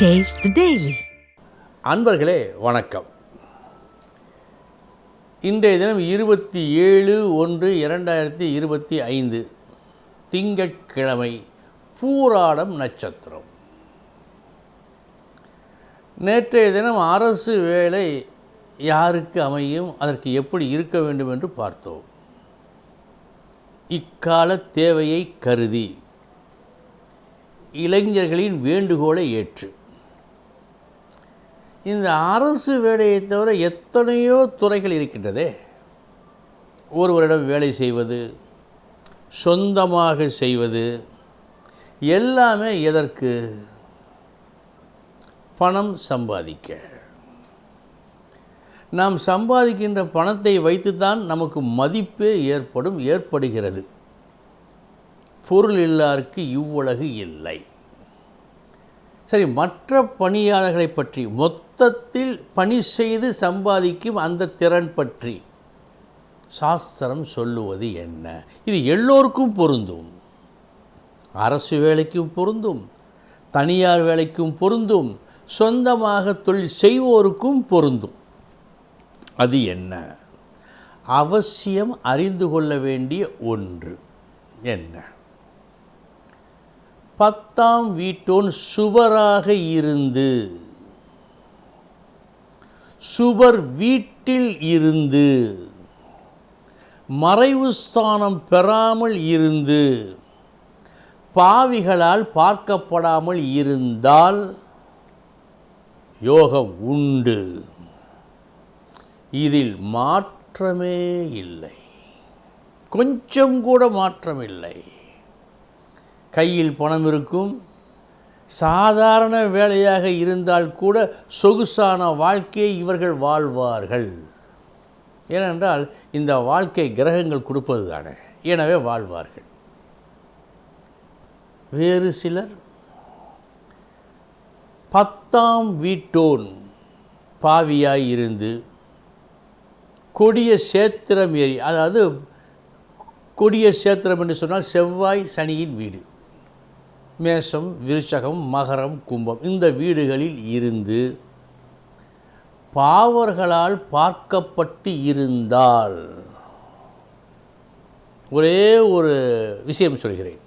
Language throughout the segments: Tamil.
டேஸ்ட் டெய்லி அன்பர்களே வணக்கம். இன்றைய தினம் இருபத்தி ஏழு ஒன்று இரண்டாயிரத்தி இருபத்தி ஐந்து திங்கட்கிழமை பூராடம் நட்சத்திரம். நேற்றைய தினம் அரசு வேலை யாருக்கு அமையும் அதற்கு எப்படி இருக்க வேண்டும் என்று பார்த்தோம். இக்கால தேவையை கருதி இளைஞர்களின் வேண்டுகோளை ஏற்று. இந்த அரசு வேலையை தவிர எத்தனையோ துறைகள் இருக்கின்றதே. ஒருவரிடம் வேலை செய்வது சொந்தமாக செய்வது எல்லாமே எதற்கு? பணம் சம்பாதிக்க. நாம் சம்பாதிக்கின்ற பணத்தை வைத்துத்தான் நமக்கு மதிப்பே ஏற்படும் ஏற்படுகிறது. பொருள் இல்லாருக்கு இவ்வுலகு இல்லை. சரி மற்ற பணியாளர்களை பற்றி மொத்தத்தில் பணி செய்து சம்பாதிக்கும் அந்த திறன் பற்றி சாஸ்திரம் சொல்லுவது என்ன? இது எல்லோருக்கும் பொருந்தும். அரசு வேலைக்கும் பொருந்தும். தனியார் வேலைக்கும் பொருந்தும். சொந்தமாக தொழில் செய்வோருக்கும் பொருந்தும். அது என்ன? அவசியம் அறிந்து கொள்ள வேண்டிய ஒன்று. என்ன? பத்தாம் வீட்டோன் சுவராக இருந்து சுவர் வீட்டில் இருந்து மறைவு ஸ்தானம் பெறாமல் இருந்து பாவிகளால் பார்க்கப்படாமல் இருந்தால் யோகம் உண்டு. இதில் மாற்றமே இல்லை. கொஞ்சம் கூட மாற்றமில்லை. கையில் பணம் இருக்கும். சாதாரண வேலையாக இருந்தால் கூட சொகுசான வாழ்க்கையை இவர்கள் வாழ்வார்கள். ஏனென்றால் இந்த வாழ்க்கை கிரகங்கள் கொடுப்பது தானே. எனவே வாழ்வார்கள். வேறு சிலர் பத்தாம் வீட்டோன் பாவியாய் இருந்து கொடிய சேத்திரம் ஏறி அதாவது கொடிய சேத்திரம் என்று சொன்னால் செவ்வாய் சனியின் வீடு. மேஷம் விருச்சகம் மகரம் கும்பம் இந்த வீடுகளில் இருந்து பாவர்களால் பார்க்கப்பட்டு இருந்தால் ஒரே ஒரு விஷயம் சொல்கிறேன்.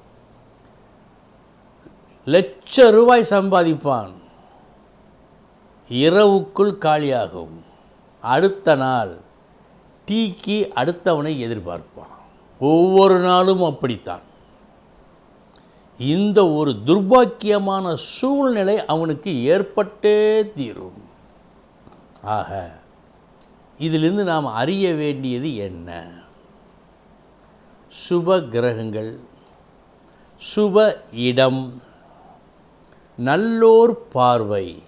லட்ச ரூபாய் சம்பாதிப்பான். இரவுக்குள் காலியாகும். அடுத்த நாள் டீக்கு அடுத்தவனை எதிர்பார்ப்பான். ஒவ்வொரு நாளும் அப்படித்தான். இந்த ஒரு துர்பாக்கியமான சூழ்நிலை அவனுக்கு ஏற்பட்டே தீரும். ஆக இதிலிருந்து நாம் அறிய வேண்டியது என்ன? சுப கிரகங்கள் சுப இடம் நல்லோர் பார்வை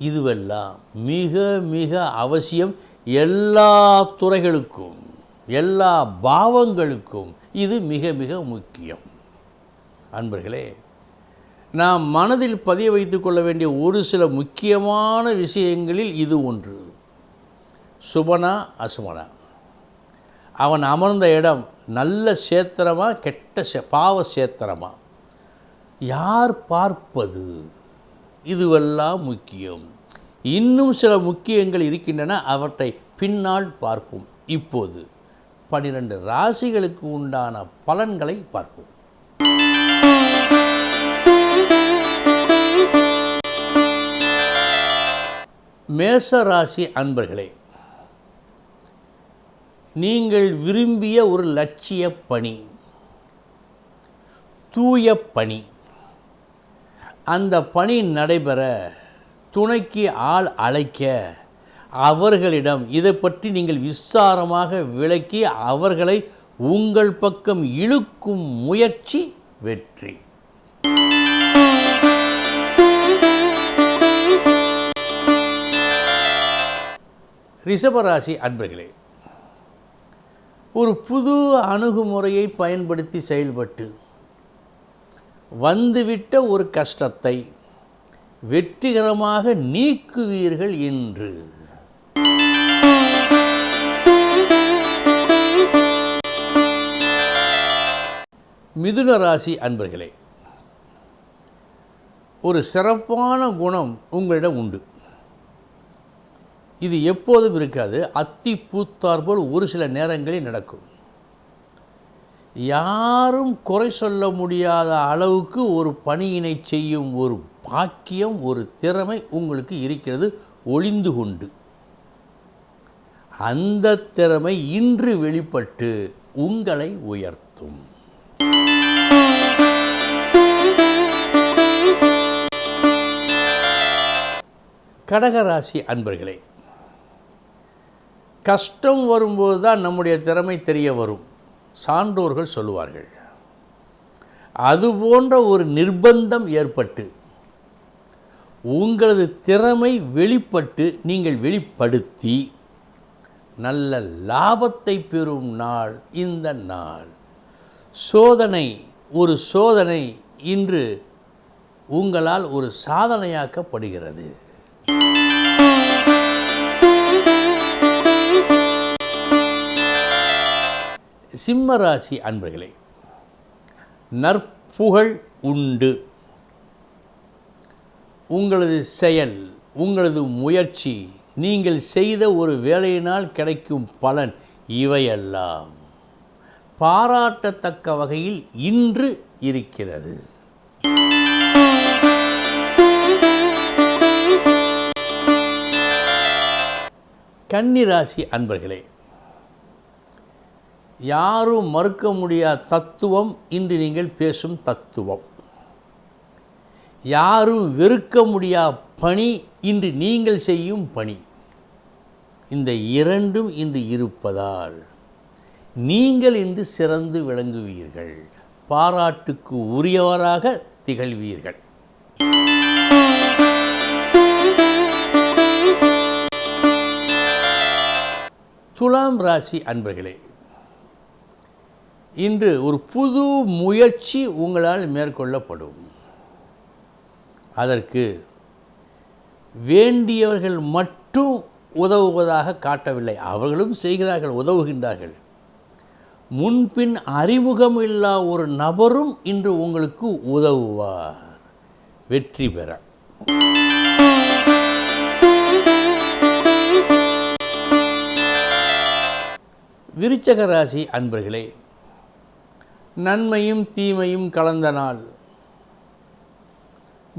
இதுவெல்லாம் மிக மிக அவசியம் எல்லா துறைகளுக்கும் எல்லா பாவங்களுக்கும் இது மிக மிக முக்கியம். அன்பர்களே நாம் மனதில் பதிய வைத்து கொள்ள வேண்டிய ஒரு சில முக்கியமான விஷயங்களில் இது ஒன்று. சுபனா அசுமனா. அவன் அமர்ந்த இடம் நல்ல சேத்திரமா கெட்ட சே பாவ சேத்திரமா? யார் பார்ப்பது? இதுவெல்லாம் முக்கியம். இன்னும் சில முக்கியங்கள் இருக்கின்றன அவற்றை பின்னால் பார்ப்போம். இப்போது பன்னிரண்டு ராசிகளுக்கு உண்டான பலன்களை பார்ப்போம். மேச ராசி அன்பர்களே நீங்கள் விரும்பிய ஒரு லட்சிய பணி தூய பணி அந்த பணி நடைபெற துணைக்கு ஆள் அழைக்க அவர்களிடம் இதை பற்றி நீங்கள் விசாரமாக விளக்கி அவர்களை உங்கள் பக்கம் இழுக்கும் முயற்சி வெற்றி. ரிஷபராசி அன்பர்களே ஒரு புது அணுகுமுறையை பயன்படுத்தி செயல்பட்டு வந்துவிட்ட ஒரு கஷ்டத்தை வெற்றிகரமாக நீக்குவீர்கள் என்று. மிதுன ராசி அன்பர்களே ஒரு சிறப்பான குணம் உங்களிடம் உண்டு. இது எப்போதும் இருக்காது. அத்தி பூத்தார் போல் ஒரு சில நேரங்களில் நடக்கும். யாரும் குறை சொல்ல முடியாத அளவுக்கு ஒரு பணியினை செய்யும் ஒரு பாக்கியம் ஒரு திறமை உங்களுக்கு இருக்கிறது ஒளிந்து கொண்டு. அந்த திறமை இன்று வெளிப்பட்டு உங்களை உயர்த்தும். கடகராசி அன்பர்களே கஷ்டம் வரும்போது தான் நம்முடைய திறமை தெரிய வரும். சான்றோர்கள் சொல்லுவார்கள். அது போன்ற ஒரு நிர்பந்தம் ஏற்பட்டு உங்களது திறமை வெளிப்பட்டு நீங்கள் வெளிப்படுத்தி நல்ல லாபத்தை பெறும் நாள் இந்த நாள். சோதனை ஒரு சோதனை இன்று உங்களால் ஒரு சாதனையாக்கப்படுகிறது. சிம்மராசி அன்பர்களே நற்புகழ் உண்டு. உங்களது செயல் உங்களது முயற்சி நீங்கள் செய்த ஒரு வேலையினால் கிடைக்கும் பலன் இவையெல்லாம். பாராட்டத்தக்க வகையில் இன்று இருக்கிறது. கன்னிராசி அன்பர்களே யாரும் மறுக்க முடியாத தத்துவம் இன்று நீங்கள் பேசும் தத்துவம். யாரும் வெறுக்க முடியா பணி இன்று நீங்கள் செய்யும் பணி. இந்த இரண்டும் இன்று இருப்பதால் நீங்கள் இன்று சிறந்து விளங்குவீர்கள். பாராட்டுக்கு உரியவராக திகழ்வீர்கள். துலாம் ராசி அன்பர்களே இன்று ஒரு புது முயற்சி உங்களால் மேற்கொள்ளப்படும். அதற்கு வேண்டியவர்கள் மட்டும் உதவுவதாக காட்டவில்லை. அவர்களும் செய்கிறார்கள் உதவுகின்றார்கள். முன்பின் அறிமுகம் இல்லா ஒரு நபரும் இன்று உங்களுக்கு உதவுவார். வெற்றி பெற. விருச்சக ராசி அன்பர்களே நன்மையும் தீமையும் கலந்த நாள்.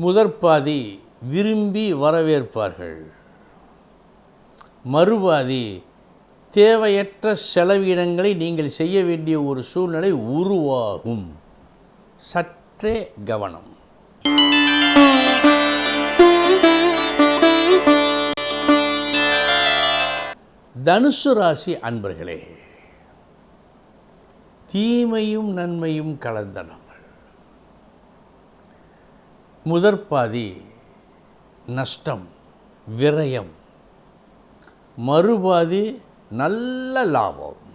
முதற்பாதி விரும்பி வரவேற்பார்கள். மறுபாதி தேவையற்ற செலவினங்களை நீங்கள் செய்ய வேண்டிய ஒரு சூழ்நிலை உருவாகும். சற்றே கவனம். தனுசு ராசி அன்பர்களே தீமையும் நன்மையும் கலந்த நாள் முதற்பாதி நஷ்டம் விரயம். மறுபாதி நல்ல லாபம்.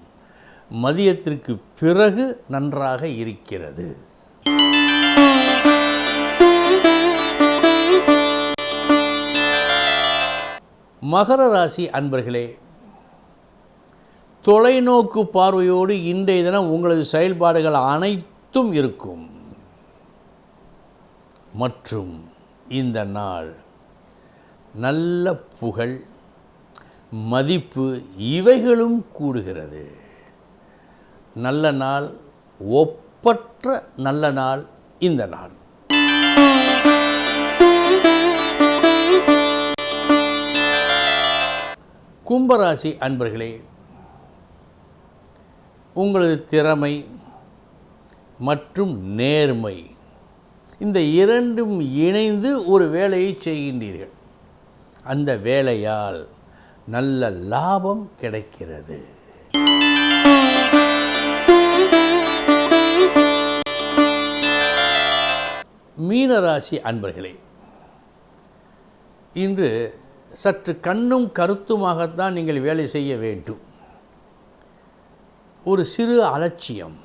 மதியத்திற்கு பிறகு நன்றாக இருக்கிறது. மகர ராசி அன்பர்களே தொலைநோக்கு பார்வையோடு இன்றைய தினம் உங்களது செயல்பாடுகள் அனைத்தும் இருக்கும். மற்றும் இந்த நாள் நல்ல புகழ் மதிப்பு இவைகளும் கூடுகிறது. நல்ல நாள் ஒப்பற்ற நல்ல நாள் இந்த நாள். கும்பராசி அன்பர்களே உங்களது திறமை மற்றும் நேர்மை. இந்த இரண்டும் இணைந்து ஒரு வேலையை செய்கின்றீர்கள். அந்த வேலையால் நல்ல லாபம் கிடைக்கிறது. மீனராசி அன்பர்களே இன்று சற்று கண்ணும் கருத்துமாகத்தான் நீங்கள் வேலை செய்ய வேண்டும். ஒரு சிறு அலட்சியம்.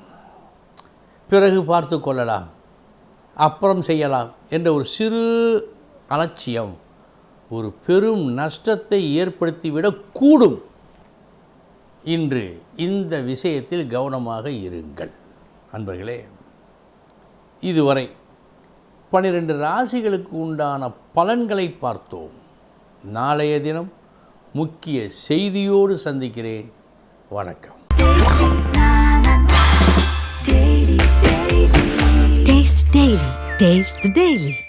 பிறகு பார்த்து கொள்ளலாம். அப்புறம் செய்யலாம் என்ற ஒரு சிறு அலட்சியம் ஒரு பெரும் நஷ்டத்தை ஏற்படுத்திவிடக்கூடும் இன்று இந்த விஷயத்தில் கவனமாக இருங்கள். அன்பர்களே இதுவரை பன்னிரெண்டு ராசிகளுக்கு உண்டான பலன்களை பார்த்தோம். நாளைய தினம் முக்கிய செய்தியோடு சந்திக்கிறேன். வணக்கம். Taste the Daily.